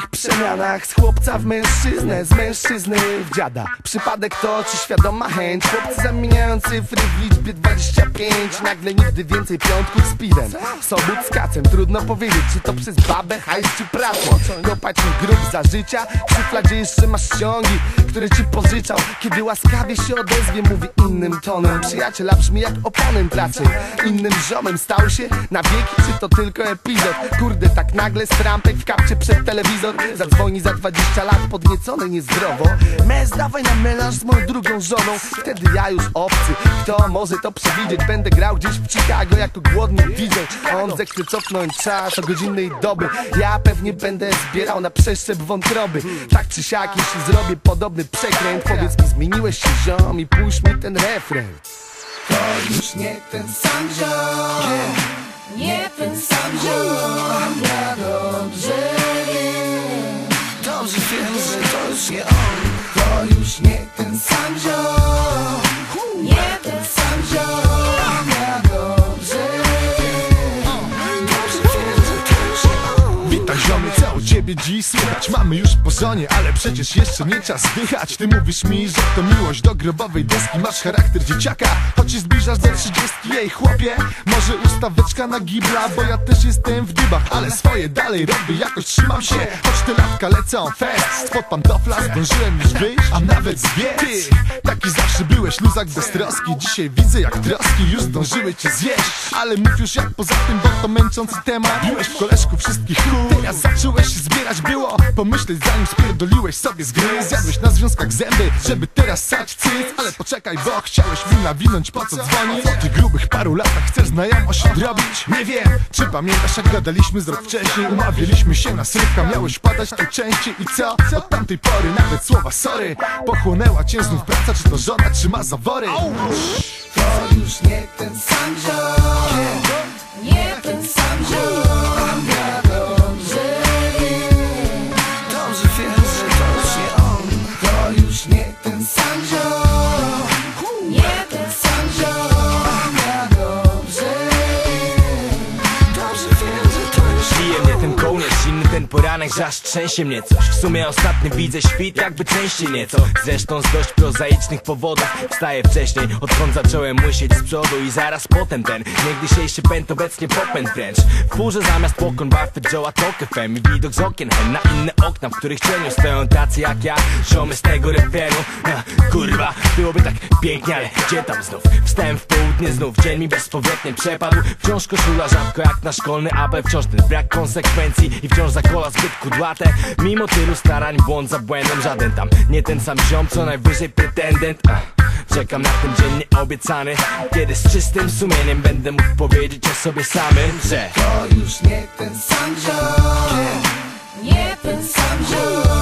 przemianach. Z chłopca w mężczyznę, z mężczyzny w dziada. Przypadek to czy świadoma chęć. Chłopcy zamieniają cyfry w liczbie 25 Nagle nigdy więcej piątków z piwem. Sobót z kacem, trudno powiedzieć Czy to przez babę, hajs czy pracę Kopać mi grób za życia. W szufladzie jeszcze masz ściągi Które ci pożyczał. Kiedy łaskawie się odezwie Mówi innym tonem. Przyjaciela brzmi jak oponent raczej Innym ziomem stał się na wieki Czy to tylko epizod? Kurde, tak nagle strampek w kapcie przed telewizor. Zadzwoni za 20 lat podniecony niezdrowo. Mez, dawaj na melanż z moją drugą żoną. Wtedy ja już obcy. Kto może to przewidzieć? Będę grał gdzieś w Chicago jako głodny DJ On zechce cofnąć czas o godzinnej doby Ja pewnie będę zbierał na przeszczep wątroby. Tak czy siak, jeśli zrobię podobny przekręt Powiedz mi, zmieniłeś się ziom i puść mi ten refren. To już nie ten sam ziom Nie ten sam ziom. Ja dobrze wiem. Dobrze wiem, że to już nie on. To już nie ten sam ziom. Nie ciebie dziś słychać? Mamy już po żonie, ale przecież jeszcze nie czas dychać Ty mówisz mi, że to miłość do grobowej deski. Masz charakter dzieciaka, choć się zbliżasz do trzydziestki. Jej chłopie, może ustaweczka na gibla Bo ja też jestem w dybach, ale swoje dalej robię Jakoś trzymam się, choć te latka lecą fest Spod pantofla zdążyłem już wyjść, a nawet zbiec Ty, taki zawsze byłeś luzak bez troski. Dzisiaj widzę jak troski już zdążyły cię zjeść. Ale mów już jak poza tym, bo to męczący temat. Biłeś w koleżku wszystkich chuj Teraz zacząłeś się zbierać, było. Pomyśleć zanim spierdoliłeś sobie z gry. Zjadłeś na związkach zęby, żeby teraz sać cyc. Ale poczekaj, bo chciałeś mi nawinąć, po co dzwonić? Po tych grubych paru latach chcesz znajomość odrobić? Nie wiem, czy pamiętasz jak gadaliśmy z rok wcześniej? Umawialiśmy się na srywka, miałeś padać tu częściej. I co? Od tamtej pory nawet słowa sorry. Pochłonęła cię znów praca, czy to żona trzyma zawory? To już nie ten sam ziom. Nie poranek, że aż trzęsie mnie coś. W sumie ostatni widzę świt jakby częściej nieco. Zresztą z dość prozaicznych powodów Wstaję wcześniej, odkąd zacząłem łysieć z przodu I zaraz potem ten niegdysiejszy pęd obecnie popęd wręcz. W furze zamiast pokon Buffett Joe'a Tok FM I widok z okien hen na inne okna, w których cieniu stoją tacy jak ja. Ziomy z tego refrenu. Ha, Kurwa, byłoby tak pięknie, ale gdzie tam znów? Wstałem w południe znów, dzień mi bezpowrotnie przepadł. Wciąż koszula rzadko jak na szkolny apel Wciąż ten brak konsekwencji i wciąż za kola zbyt kudłate. Mimo tylu starań, błąd za błędem Żaden tam, nie ten sam ziom, co najwyżej pretendent. Czekam na ten dzień nieobiecany Kiedy z czystym sumieniem będę mógł powiedzieć o sobie samym Że To już nie ten sam ziom. Nie ten sam ziom